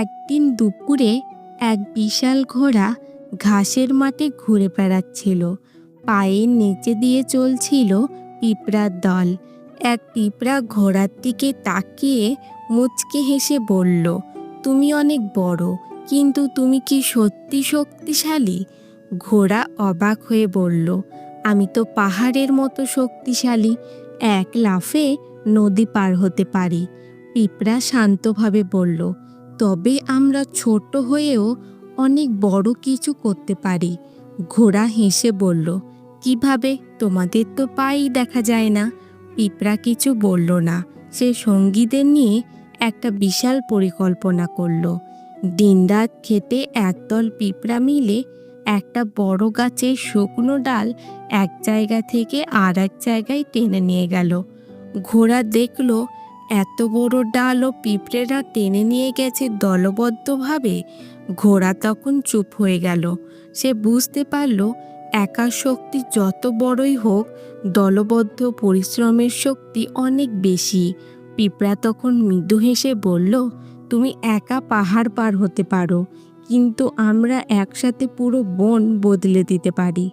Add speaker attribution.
Speaker 1: একদিন দুপুরে এক বিশাল ঘোড়া ঘাসের মাঠে ঘুরে বেড়াচ্ছিল। পায়ের নিচে দিয়ে চলছিল পিঁপড়ার দল। এক পিঁপড়া ঘোড়ার দিকে তাকিয়ে মুচকে হেসে বলল, তুমি অনেক বড়, কিন্তু তুমি কি সত্যি শক্তিশালী? ঘোড়া অবাক হয়ে বলল, আমি তো পাহাড়ের মতো শক্তিশালী, এক লাফে নদী পার হতে পারি। পিঁপড়া শান্তভাবে বলল তবে আমরা ছোট হয়েও অনেক বড় কিছু করতে পারি। ঘোড়া হেসে বলল, কীভাবে? তোমাদের তো পাই দেখা যায় না। পিঁপড়া কিছু বলল না। সে সঙ্গীদের নিয়ে একটা বিশাল পরিকল্পনা করল। দিনরাত খেতে একদল পিঁপড়া মিলে একটা বড় গাছের শুকনো ডাল এক জায়গা থেকে আর এক জায়গায় টেনে নিয়ে গেল। ঘোড়া দেখল এত বড় ডাল ও পিঁপড়েরা টেনে নিয়ে গেছে দলবদ্ধভাবে। ঘোড়া তখন চুপ হয়ে গেল। সে বুঝতে পারল, একা শক্তি যত বড়ই হোক, দলবদ্ধ পরিশ্রমের শক্তি অনেক বেশি। পিঁপড়া তখন মৃদু হেসে বলল, তুমি একা পাহাড় পার হতে পারো, কিন্তু আমরা একসাথে পুরো বন বদলে দিতে পারি।